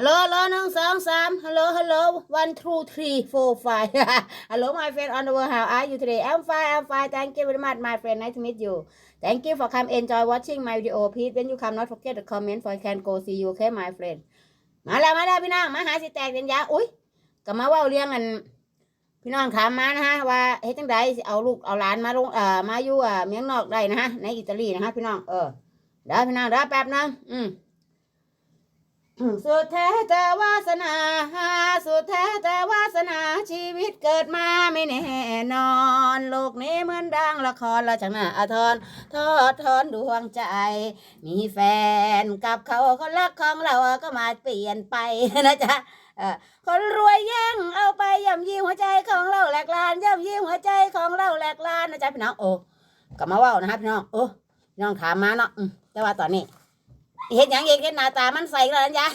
ฮัลโหลฮัลโหลหนึ่งสองสามฮัลโหลฮัลโหล one two three four five ฮัลโหล my friend on the world how are you today I'm fine I'm fine thank you very much my friend nice to meet you thank you for come enjoy watching my video please when you come not forget to comment for I can go see you okay my friend มาแล้วมาแล้วพี่น้องมาหาสิแตกเดียนยาอุ้ยก็มาว่าเรื่องกันพี่น้องถามมานะฮะว่าเฮ็ดจังไดสิเอาลูกเอาหลานมาลงเอ่อมาอยู่เอะเมียงนอกได้นะฮะในอิตาลีนะฮะพี่น้องเออเดี๋ยวพี่น้องเดี๋ยวแป๊บนึงอืม สุดแท้แต่วาสนา สุดแท้แต่วาสนาชีวิตเกิดมาไม่แน่นอน โลกนี้เหมือนดังละครละจังหน้าอาทรทอดทอนดวงใจ มีแฟนกับเขาคนรักของเราก็มาเปลี่ยนไปนะจ๊ะคนรวยแย่งเอาไปย่ำยีหัวใจของเราแหลกลานย่ำยีหัวใจของเราแหลกลานนะจ๊ะพี่น้องโอ้กลับมาว่านะฮะพี่น้องโอ้พี่น้องถามมาเนาะแต่ว่าตอนนี้ เห็นอย่างเองเห็นหน้าตามันใส่แล้วนะจ๊ะ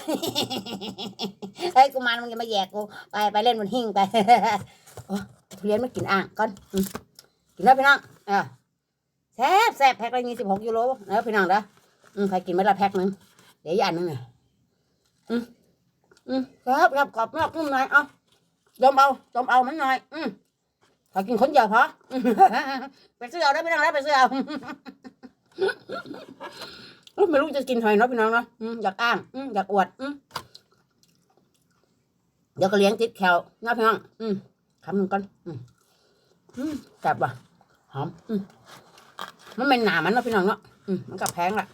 เฮ้ยกูมันมึงจะมาแยกกูไปไปเล่นบนหิ้งไปทุเรียนมันกินอ่างก่อนกินแล้วพี่น้องเออแซ่บแซ่บแพ็คละยี่สิบหกยูโรเด้อพี่น้องเด้ออืมใครกินไม่ละแพ็คหนึ่งเดี๋ยวอีกอันหนึงเนี่ยอืมอืมครับครับกรอบมากนุ่มหน่อยเอาดมเอาดมเอามันหน่อย อืมใครกินคนเดียวพออืมไปซื้อเอาได้อพี่น้องแล้วไปซื้อเอา ไม่รู้จะกินทำไมเนาะพี่น้องเนาะอืมอยากอ้างอืมอยากอวดอืมเดี๋ยวก็เลี้ยงติดแคลนะพี่น้องอืมคำหนึ่งก่อนอืมอืมแซ่บว่ะหอมอืมมันเป็นหนามันเนาะพี่น้องเนาะอืมมันก็แพงละ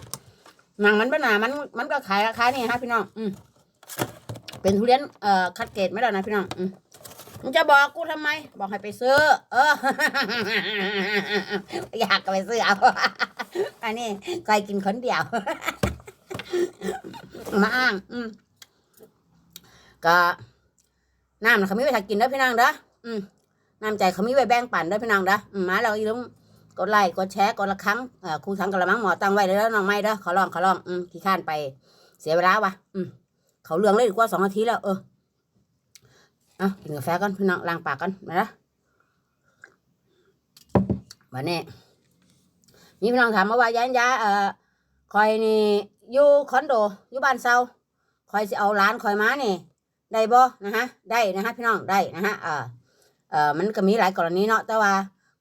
หนังมันเป็นหนามันมันก็ขายราคานี่ฮะพี่น้องอืมเป็นทุเรียนเอ่อคัดเกรดไม่ได้นะพี่น้องอืมมึงจะบอกกูทำไม บอกให้ไปซื้อ เออ อยากก็ไปซื้อเอา อันนี้คอยกินคนเดียว มาอ้างอืมก็น้ำนะเขามีไว้ถ้ากินเด้อพี่น้องเด้ออืมน้ำใจเขามีไว้แบ่งปันเด้อพี่น้องเด้ออืมมาเราอีลุงกดไลค์กดแชร์กดละครั้งเอ่อครูทั้งกระมังหมอตั้งไว้เลยแล้วน้องไม่เด้อขอลองขอลองอืมขี้ข้านไปเสียเวลาวะอืมเขาเรื่องเลยดีกว่าสองนาทีแล้ว เออเอากินกาแฟก่อนพี่น้องล้างปากก่อนมาละวันนี้ มีพี่น้องถามมาว่ายันยาเอ่อคอยนี่อยู่คอนโดอยู่บ้านเซาคอยสิเอาร้านคอยมานี่ได้บ่นะฮะได้นะฮะพี่น้องได้นะฮะเอ่อเอ่อมันก็มีหลายกรณีเนาะแต่ว่า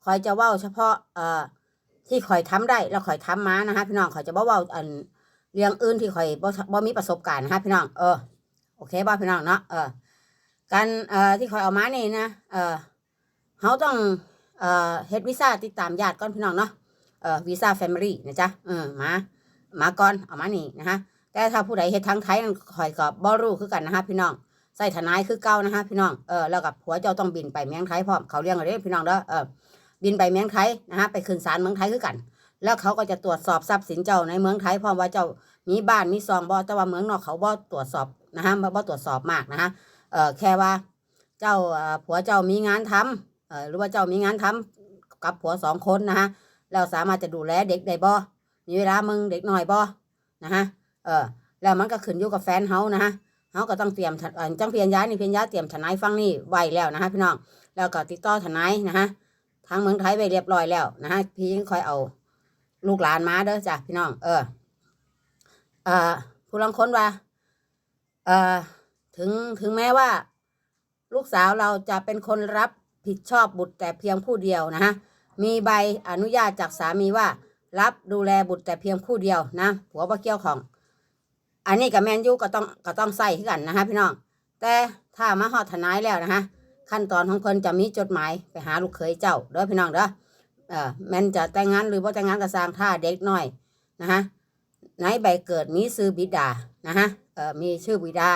คอยจะเว้าเฉพาะเอ่อที่คอยทำได้แล้วคอยทำมานะฮะพี่น้องคอยจะบ่เว้าอันเรื่องอื่นที่คอยบ่บ่มีประสบการณ์นะฮะพี่น้องเออโอเคบ่พี่น้องเนาะเออการเอ่อที่คอยเอามานี่นะเออเขาต้องเอ่อเฮ็ดวีซ่าติดตามญาติก่อนพี่น้องเนาะ เอ่อวีซ่าแฟมิลี่นะจ๊ะเออมามาก่อนเอามานี่นะฮะแต่ถ้าผู้ใดเฮ็ดทางไทยนั่นข่อยก็บ่รู้คือกันนะฮะพี่น้องใส่ทนายคือเก่านะฮะพี่น้องเออแล้วกับผัวเจ้าต้องบินไปเมืองไทยพร้อมเขาเลี้ยงเอาเด้พี่น้องเด้อเออบินไปเมืองไทยนะฮะไปขึ้นศาลเมืองไทยคือกัน แล้วเขาก็จะตรวจสอบทรัพย์สินเจ้าในเมืองไทยพร้อมว่าเจ้ามีบ้านมีซองบ่แต่ว่าเมืองนอกเขาบ่ตรวจสอบนะฮะบ่ตรวจสอบมากนะฮะเออแค่ว่า เจ้าเออผัวเจ้ามีงานทำเออหรือว่าเจ้ามีงานทำกับผัวสองคนนะฮะ เราสามารถจะดูแลเด็กได้บ่มีเวลามึงเด็กหน่อยบ่นะฮะเออแล้วมันก็ขึ้นอยู่กับแฟนเฮานะฮะเฮาก็ต้องเตรียมจังเพียนย้ายนี่เพียนย้ายเตรียมทนายฟังนี่ไว้แล้วนะฮะพี่น้องแล้วก็ติดต่อทนายนะฮะทางเมืองไทยไปเรียบร้อยแล้วนะฮะพี่ยังคอยเอาลูกหลานมาเด้อจ้ะพี่น้อง เออเอ่อผู้ลังค้นว่าเอ่อถึงถึงแม้ว่า ลูกสาวเราจะเป็นคนรับผิดชอบบุตรแต่เพียงผู้เดียวนะฮะ มีใบอนุญาตจากสามีว่า รับดูแลบุตรแต่เพียงผู้เดียวนะผัวบ่เกี่ยวของ อันนี้กับแมนยูก็ต้องก็ต้องใส่ขึ้นกันนะฮะพี่น้อง แต่ถ้ามาหอดทนายแล้วนะฮะขั้นตอนของเพิ่นจะมีจดหมายไปหาลูกเขยเจ้าเด้อพี่น้องเด้อเออแมนจะแต่งงานหรือบ่แต่งงานก็สร้างท่าเด็กน้อยนะฮะในใบเกิดมีชื่อบิดานะฮะเออมีชื่อบิดา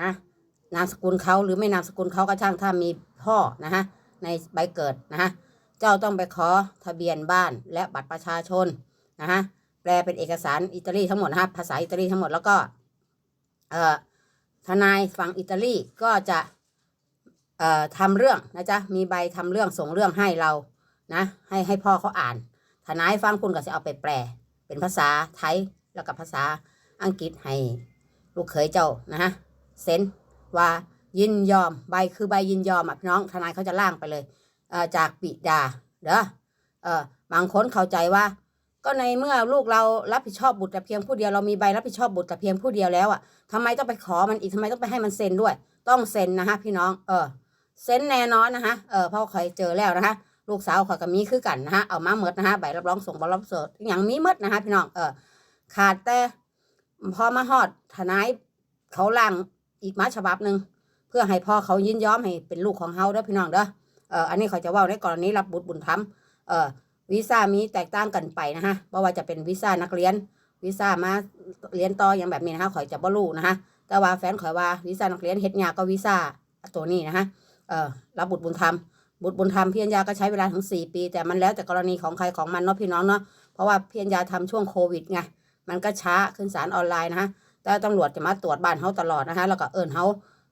นะนามสกุลเขาหรือไม่นามสกุลเขาก็ช่างถ้ามีพ่อนะฮะในใบเกิดนะฮะ เจ้าต้องไปขอทะเบียนบ้านและบัตรประชาชนนะฮะแปลเป็นเอกสารอิตาลีทั้งหมดนะครับภาษาอิตาลีทั้งหมดแล้วก็เอ่อทนายฝั่งอิตาลีก็จะเอ่อทำเรื่องนะจ๊ะมีใบทำเรื่องส่งเรื่องให้เรานะให้ให้พ่อเขาอ่าน ทนายฟังคุณก็จะเอาไปแปล เป็นภาษาไทยแล้วกับภาษาอังกฤษให้ลูกเขยเจ้านะฮะเซ็นว่ายินยอมใบคือใบยินยอมอะพี่น้องทนายเขาจะล่างไปเลย จากบิดาเด้อเออบางคนเข้าใจว่า ก็ในเมื่อลูกเรารับผิดชอบบุตรแต่เพียงผู้เดียวเรามีใบรับผิดชอบบุตรแต่เพียงผู้เดียวแล้วอะทำไมต้องไปขอมันอีกทำไมต้องไปให้มันเซ็นด้วย ต้องเซ็นนะคะพี่น้องเออเซ็นแน่นอนนะคะเออพราะคอยเจอแล้วนะคะลูกสาวขอยกับมีคือกันนะคะเอามาเมิดนะคะใบรับรองส่งบรับสิร์อย่างมีเมิดนะคะพี่น้องเออขาดแต่พอมาฮอดทนายเขาล่างอีกมาฉบับหนึ่งเพื่อให้พ่อเขายินยอมให้เป็นลูกของเฮาเด้อพี่น้องเด้อ เอออันนี้เขาจะว่าในกรณีรับบุตรบุญธรรมเอ่อวีซ่ามีแตกต่างกันไปนะคะเพราะว่าจะเป็นวีซ่านักเรียนวีซ่ามาเรียนต่ออย่างแบบนี้นะคะข่อยจะบ่รู้นะคะแต่ว่าแฟนข่อยว่าวีซ่านักเรียนเฮ็ดยาก็วีซ่าตัวนี้นะคะเออรับบุตรบุญธรรมบุตรบุญธรรมพี่อัญญาก็ใช้เวลาถึงสี่ปี แต่มันแล้วแต่กรณีของใครของมันเนาะพี่น้องเนาะเพราะว่าพี่อัญญาทำช่วงโควิดไงมันก็ช้าขึ้นศาลออนไลน์นะฮะแต่ตำรวจจะมาตรวจบ้านเขาตลอดนะคะแล้วก็เอิญเขา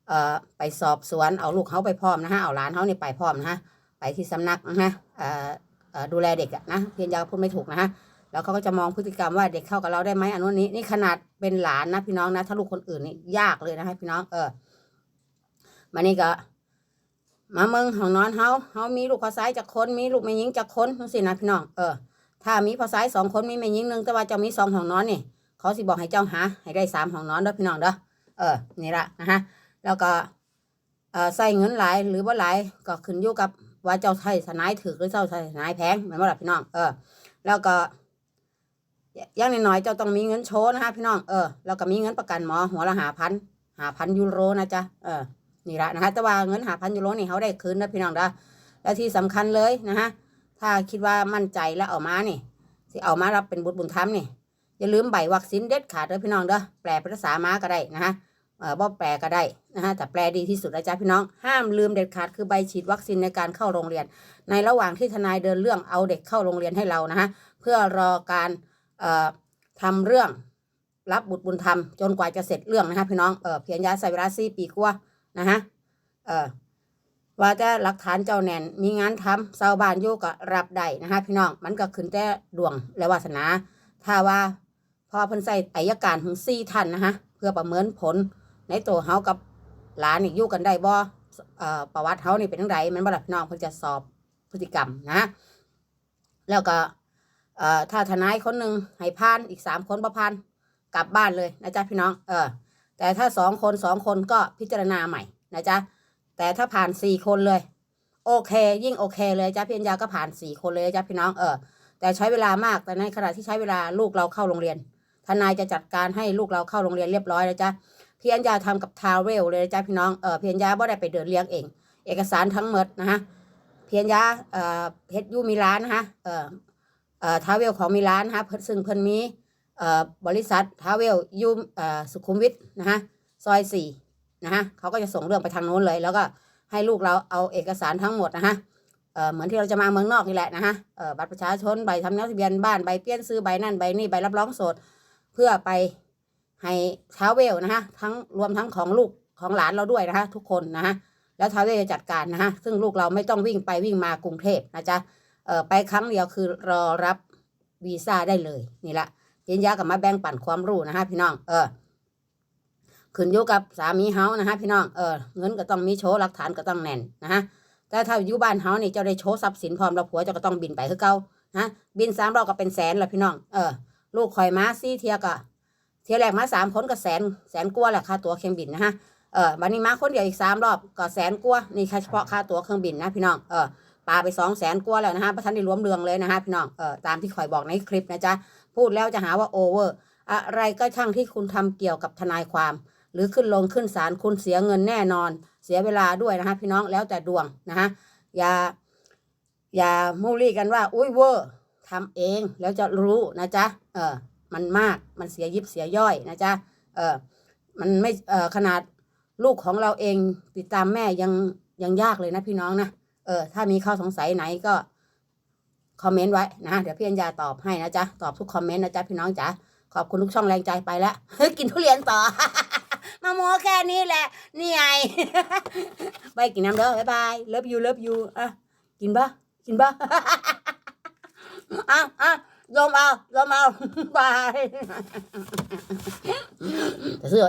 เอ่อไปสอบสวนเอาลูกเขาไปพร้อมนะฮะเอาหลานเขานี่ไปพร้อมนะฮะไปที่สำนักนะฮะเอ่อเอ่อดูแลเด็กอะนะพี่อัญญากพูดไม่ถูกนะฮะแล้วเขาก็จะมองพฤติกรรมว่าเด็กเข้ากับเราได้ไหมอันนู้นนี้นี่ขนาดเป็นหลานนะพี่น้องนะถ้าลูกคนอื่นนี่ยากเลยนะคะพี่น้องเออมานี่ก็มาเมืองของนอนเฮาเฮามีลูกพอซ้ายจากคนมีลูกแม่หญิงจากคนทั้งสินะพี่น้องเออถ้ามีพอซ้ายสองคนมีแม่หญิงหนึ่งแต่ว่าเจ้ามีสองห้องนอนนี่เขาสิบอกให้เจ้าหาให้ได้สามห้องนอนเด้อพี่น้องเด้อเออนี่ละนะฮะ แล้วก็ใส่เงินหลายหรือว่าหลายก็ขึ้นอยู่กับว่าเจ้าใช้สนายถือหรือเจ้าใช้สนายแพงเหมือนว่าพี่น้องเออแล้วก็อย่างน้อยๆเจ้าต้องมีเงินโชว์นะฮะพี่น้องเออแล้วก็มีเงินประกันหมอหัวละหาพันหาพันยูโรนะจ๊ะเออนี่ละนะคะแต่ว่าเงินหาพันยูโรนี่เขาได้คืนนะพี่น้องเด้อและที่สำคัญเลยนะฮะถ้าคิดว่ามั่นใจแล้วเอามานี่สิเอามารับเป็นบุตรบุญธรรมนี่อย่าลืมใบวัคซีนเด็ดขาดเด้อพี่น้องเด้อแปลภาษามาก็ได้นะฮะ บ่แปลก็ได้นะฮะแต่แปลดีที่สุดนะจ๊ะพี่น้อง ห้ามลืมเด็ดขาดคือใบฉีดวัคซีนในการเข้าโรงเรียน ในระหว่างที่ทนายเดินเรื่องเอาเด็กเข้าโรงเรียนให้เรานะฮะเพื่อรอการเอ่อทำเรื่องรับบุตรบุญธรรมจนกว่าจะเสร็จเรื่องนะฮะพี่น้องเออเพียงยาใส่เวลาสี่ปีกว่านะฮะเออว่าแต่หลักฐานเจ้าแนนมีงานทำชาวบ้านอยู่ก็รับได้นะคะพี่น้องมันก็ขึ้นแต่ดวงและวาสนา ถ้าว่าพอเพิ่นใส่อายการถึงสี่ท่านนะคะเพื่อประเมินผล ในตัวเฮากับหลานนี่อยู่กันได้บ่ประวัติเฮานี่เป็นจังไดมันบ่ล่ะน้องเพิ่นจะสอบพฤติกรรมนะ แล้วก็ถ้าทนายคนหนึ่งให้ผ่านอีกสามคนบ่ผ่านกลับบ้านเลยนะจ๊ะพี่น้อง เออ แต่ถ้าสองคนสองคนก็พิจารณาใหม่นะจ๊ะแต่ถ้าผ่านสี่คนเลย โอเค ยิ่งโอเคเลยจ้ะพี่อัญญาก็ผ่านสี่คนเลยจ้ะพี่น้องเออแต่ใช้เวลามากแต่ในขณะที่ใช้เวลาลูกเราเข้าโรงเรียนทนายจะจัดการให้ลูกเราเข้าโรงเรียนเรียบร้อยแล้วจ้ะ พี่อัญญาทำกับทาวเวลเลยนะจ้ะพี่น้องเออพี่อัญญาบ่ได้ไปเดินเลี้ยงเอง เอกสารทั้งหมดนะฮะพี่อัญญาเอ่อเพชรยูมีร้านนะฮะเออเอ่อทาวเวลของมีร้านนะฮะเพิ่นซึ่งเพิ่นมีเอ่อบริษัททาวเวลยูเอ่อสุขุมวิทนะฮะซอยสี่นะฮะเขาก็จะส่งเรื่องไปทางโน้นเลย แล้วก็ให้ลูกเราเอาเอกสารทั้งหมดนะฮะเออเหมือนที่เราจะมาเมืองนอกนี่แหละนะฮะเออบัตรประชาชนใบทำเนียบทะเบียนบ้านใบเปลี่ยนซื้อใบนั่นใบนี่ใบรับรองสดเพื่อไป ให้ท้าเวลนะฮะทั้งรวมทั้งของลูกของหลานเราด้วยนะฮะทุกคนนะฮะแล้วท้าเวลจะจัดการนะฮะซึ่งลูกเราไม่ต้องวิ่งไปวิ่งมากรุงเทพนะจ๊ะเออไปครั้งเดียวคือรอรับวีซ่าได้เลยนี่แหละเย็นยากับมาแบ่งปันความรู้นะฮะพี่น้องเออขึ้นอยู่กับสามีเฮานะฮะพี่น้องเออเงินก็ต้องมีโชว์หลักฐานก็ต้องแน่นนะฮะแต่ถ้าอยู่บ้านเฮานี่เจ้าได้โชว์ทรัพย์สินพร้อมแล้วผัวเจ้าก็ต้องบินไปคือเก่าฮะบินสามรอบก็เป็นแสนละพี่น้องเออลูกข่อยมาซี่เทียก็ เที่ยวแรกมาสามคนก็แสนแสนกว่าแหละค่าตั๋วเครื่องบินนะฮะเออวันนี้มาคนเดียวอีกสามรอบก็แสนกว่านี่แค่เฉพาะค่าตั๋วเครื่องบินนะพี่น้องเออปาไปสองแสนกว่าแล้วนะฮะประทันได้รวมเรืองเลยนะฮะพี่น้องเออตามที่ข่อยบอกในคลิปนะจ๊ะพูดแล้วจะหาว่าโอเวอร์อะไรก็ช่างที่คุณทำเกี่ยวกับทนายความ หรือขึ้นลงขึ้นศาลคุณเสียเงินแน่นอน เสียเวลาด้วยนะฮะพี่น้องแล้วแต่ดวงนะฮะอย่าอย่ามูลี่กันว่าอุ้ยเวอร์ทำเองแล้วจะรู้นะจ๊ะเออ มันมากมันเสียยิบเสียย่อยนะจ๊ะเออมันไม่เออขนาดลูกของเราเองติดตามแม่ยังยังยากเลยนะพี่น้องนะเออถ้ามีข้อสงสัยไหนก็คอมเมนต์ไว้นะ เดี๋ยวพี่อัญญาตอบให้นะจ๊ะ ตอบทุกคอมเมนต์นะจ๊ะพี่น้องจ๋าขอบคุณทุกช่องแรงใจไปแล้วกินทุเรียนต่อ มาโมแค่นี้แหละ นี่ไงไปกินน้ำเด้อบ๊ายบายเลิฟยูเลิฟยูอะกินปะกินปะอะอะ ยอมเอายอมเอาบายจะซื้